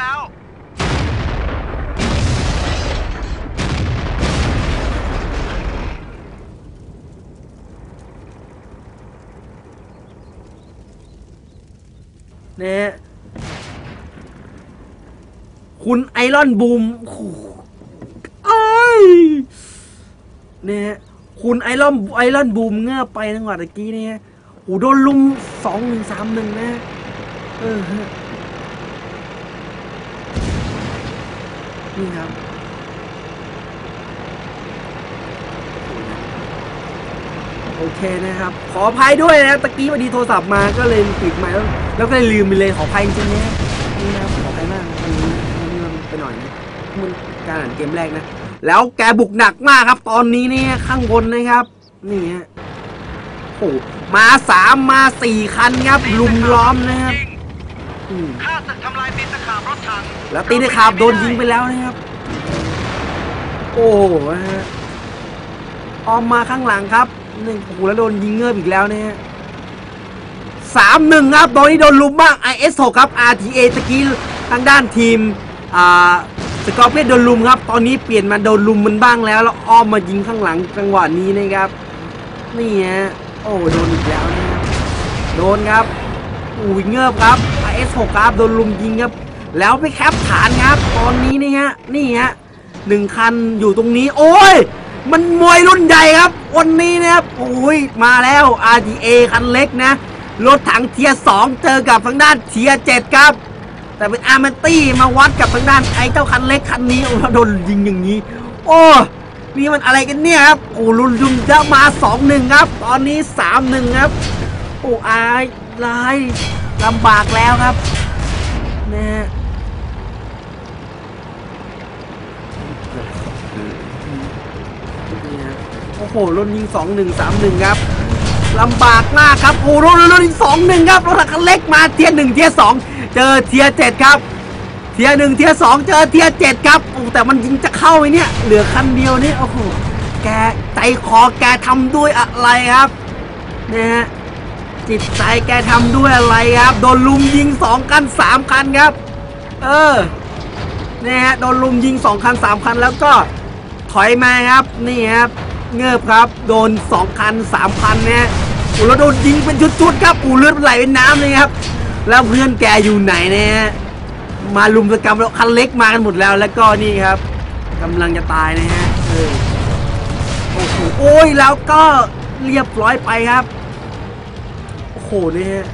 แล้วนะฮะคุณไอรอนบูมโอ้โหเอ้ยเนี่ย คุณไอรอนไอรอนบูมเงือบไปจังหวะตะกี้เนี่ยโอ้โหโดนลุมสองหนึ่งสามหนึ่งนะ เออฮะ นี่ครับโอเคนะครับ ขออภัยด้วยนะตะกี้พอดีโทรศัพท์มาก็เลยปิดไมค์แล้วแล้วก็เลยลืมไปเลยขออภัยจริงๆนะนี่นะครับขออภัยมากนะวันนี้นี่มันไปหน่อยนะมันการอ่านเกมแรกนะ แล้วแกบุกหนักมากครับ ตอนนี้เนี่ยข้างบนนะครับ นี่ฮะโอ้มาสามมาสี่คันครับลุมล้อมนะครับ ข้าศึกทำลายตีนตะขาบรถถัง แล้วตีได้ขาบโดนยิงไปแล้วนะครับ โอ้โหนะฮะออมมาข้างหลังครับหนึ่งโอ้โหแล้วโดนยิงเงือบอีกแล้วนะฮะสามหนึ่งครับตอนนี้โดนลุมมาก IS6 ครับ RTA ตะกี้ทางด้านทีมอ่าสกอร์เปียนโดนลุมครับ ตอนนี้เปลี่ยนมาโดนลุมมันบ้างแล้ว แล้วอ้อมมายิงข้างหลังจังหวะนี้นะครับ นี่ฮะ โอ้โดนอีกแล้วนะครับโดนครับอุ้ยเงือบครับ S6 ครับโดนลุมยิงครับ แล้วไปแคปฐานครับตอนนี้นี่ฮะนี่ฮะหนึ่งคันอยู่ตรงนี้ โอ้ย มันมวยรุ่นใหญ่ครับ วันนี้นะครับโอ้ยมาแล้ว RTA คันเล็กนะ รถถังเทียสองเจอกับทางด้านเทียเจ็ดครับ แต่เป็นอาร์มันตี้มาวัดกับทางด้านไอ้เจ้าคันเล็กคันนี้โอ้โหโดนยิงอย่างนี้ โอ้นี่มันอะไรกันเนี่ยครับโอ้ลุนยุมจะมาสองหนึ่งครับ ตอนนี้สามหนึ่งครับ โอ้อายลาย ลำบากแล้วครับนะฮะนี่ฮะโอ้โหรถยิงสองหนึ่งสามหนึ่งครับลำบากมากครับโอ้รถรถยิงสองหนึ่งครับรถคันเล็กมาเทียร์หนึ่งเทียร์สองเจอเทียร์เจ็ดครับ เทียร์หนึ่งเทียร์สองเจอเทียร์เจ็ดครับโอ้แต่มันยิงจะเข้าไหมเนี่ยเหลือคันเดียวนี่โอ้โหแกใจคอแกทำด้วยอะไรครับนะฮะ จิตใจแกทำด้วยอะไรครับ โดนลุมยิงสองคันสามคันครับ เออเนี่ยฮะโดนลุมยิงสองคันสามคันแล้วก็ถอยมาครับนี่ครับเงือบครับโดนสองคันสามคันเนี่ยอูแล้วโดนยิงเป็นชุดๆครับอูเลือดไหลเป็นน้ำเลยครับ แล้วเพื่อนแกอยู่ไหนเนี่ยมาลุมสกรรมแล้วคันเล็กมากันหมดแล้วแล้วก็นี่ครับกำลังจะตายนะฮะเออโอ้โหโอ้ยแล้วก็เรียบร้อยไปครับ โหนี่ฮะ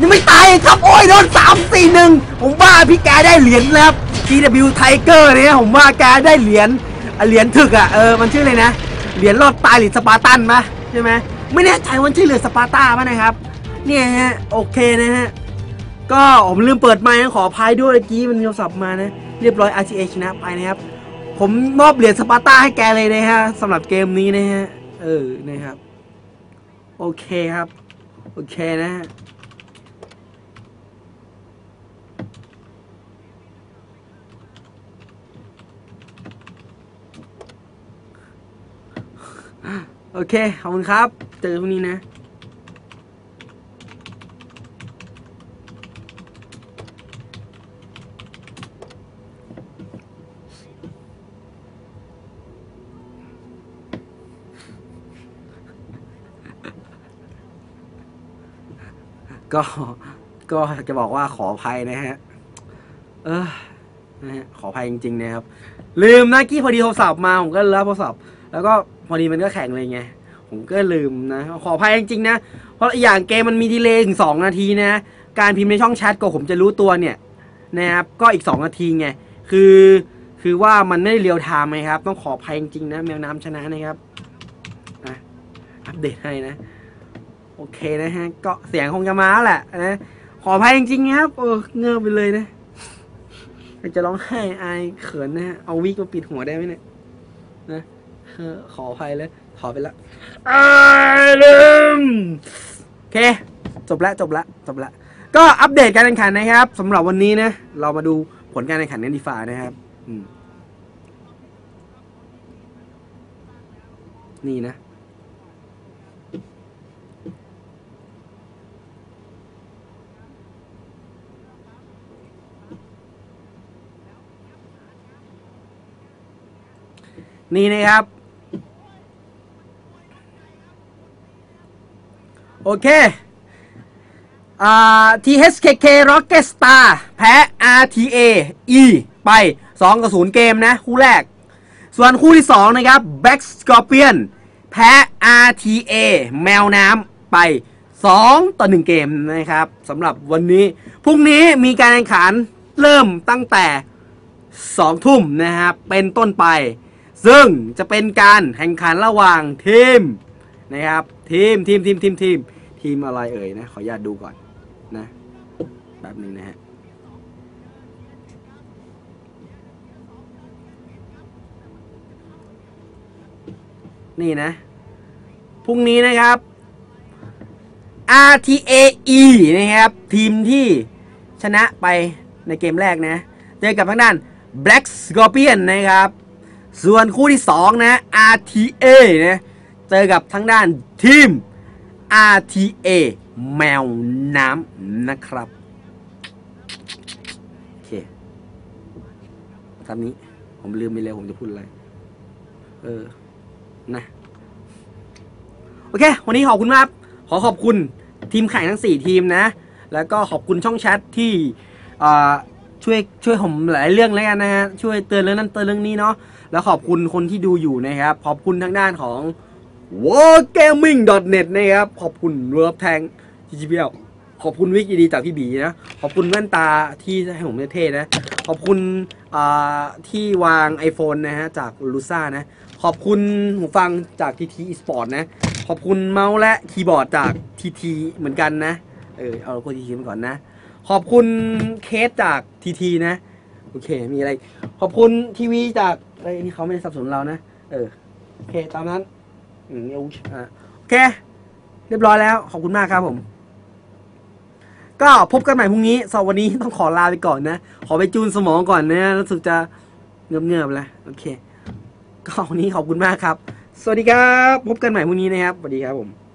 ยังไม่ตายครับ โอ้ยโดนสามสี่หนึ่งผมว่าพี่แกได้เหรียญแล้ว TW Tiger เนี่ยผมว่าแกได้เหรียญเหรียญถึกอะเออมันชื่ออะไรนะเหรียญรอดตายหรือสปาร์ตันปะใช่ไหมไม่แน่ใจว่ามันชื่อเหรียญสปาร์ตาปะนะครับ เนี่ยฮะโอเคนะฮะก็ผมลืมเปิดไมค์ขออภัยด้วยเมื่อกี้มันโทรศัพท์มานะเรียบร้อย RTA ชนะไปนะครับ ผมมอบเหรียญสปาร์ต้าให้แกเลยนะฮะสำหรับเกมนี้นะฮะเออนะครับ โอเคครับ โอเคนะโอเค ขอบคุณครับ เจอกัพรุ่งนี้นะ ก็ก็จะบอกว่าขออภัยนะฮะ เออนะฮะขออภัยจริงๆนะครับ ลืมนะกี้พอดีโทรศัพท์มาผมก็รับโทรศัพท์ แล้วก็พอดีมันก็แข่งเลยไง ผมก็ลืมนะ ขออภัยจริงๆนะ เพราะอย่างเกมมันมีดีเลย์ถึง2นาทีนะ การพิมพ์ในช่องแชทก็ผมจะรู้ตัวเนี่ยนะครับ ก็อีก2นาทีไง คือ คือว่ามันไม่ได้เรียวไทม์ไงครับ ต้องขออภัยจริงๆนะ แมวน้ำชนะนะครับ อะ อัปเดตให้นะ โอเคนะฮะ ก็เสียงคงจะมาแล้วแหละนะขออภัยจริงๆนะครับเออเงือบไปเลยนะจะร้องไห้อายเขินนะฮะเอาวิกมาปิดหัวได้ไหมเนี่ยนะเออขออภัยเลยขอไปละอ้ายลืมโอเค จบละจบละจบละก็อัปเดตการแข่งขันนะครับสำหรับวันนี้นะ เรามาดูผลการแข่งขันกันดีฟ้านะครับอืมนี่นะ นี่นะครับ โอเคอ่า THKK Rocket Star แพ้ RTA E ไป 2 กับ 0 เกมนะ คู่แรก ส่วนคู่ที่ 2 นะครับ Back Scorpion แพ้ RTA แมวน้ำไป 2 ต่อ 1 เกมนะครับสำหรับวันนี้ พรุ่งนี้มีการแข่งขันเริ่มตั้งแต่ 2 ทุ่มนะครับ เป็นต้นไป ซึ่งจะเป็นการแข่งขันระหว่างทีมนะครับทีมทีมทีมทีมทีมทีมอะไรเอ่ยนะ ขออนุญาตดูก่อนนะแป๊บนึงนะฮะนี่นะ พรุ่งนี้นะครับ RTAE นะครับ ทีมที่ชนะไปในเกมแรกนะ เจอกับทางด้าน Black Scorpion นะครับ ส่วนคู่ที่ 2 นะ RTA นะเจอกับทางด้านทีม RTA แมวน้ำนะครับโอเคคำนี้ผมลืมไปเลยผมจะพูดอะไร เออ นะ โอเค วันนี้ขอบคุณมาก ขอขอบคุณทีมแข่งทั้ง 4 ทีมนะ แล้วก็ขอบคุณช่องแชทที่อ่า ช่วยช่วยผมหลายเรื่องแล้วกันนะฮะช่วยเตือนเรื่องนั้นเตือนเรื่องนี้เนาะแล้วขอบคุณคนที่ดูอยู่นะครับ ขอบคุณทางด้านของ wargaming.net นะครับ ขอบคุณเวิร์บแทง GGPL ขอบคุณวิกดีจากพี่บีนะ ขอบคุณแว่นตาที่ให้ผมเท่ๆนะ ขอบคุณที่วาง iPhone นะฮะ จากลูซ่านะ ขอบคุณหูฟังจาก TT Esport นะ ขอบคุณเมาส์และคีย์บอร์ดจาก TT เหมือนกันนะ เออ เอาโลโก้ TT มาก่อนนะ ขอบคุณเคสจาก TT นะ โอเค มีอะไร ขอบคุณทีวีจากไอ้ยนี่เขาไม่ได้สนับสนเรานะ เออ โอเค ตามนั้นอืมเอาอะโอเค เรียบร้อยแล้ว ขอบคุณมากครับผม ก็พบกันใหม่พรุ่งนี้สำหรับวันนี้ต้องขอลาไปก่อนนะ ขอไปจูนสมองก่อนนะรู้สึกจะเงือบเงือบแล้วโอเค ก็วันนี้ขอบคุณมากครับ สวัสดีครับ พบกันใหม่พรุ่งนี้นะครับ สวัสดีครับผม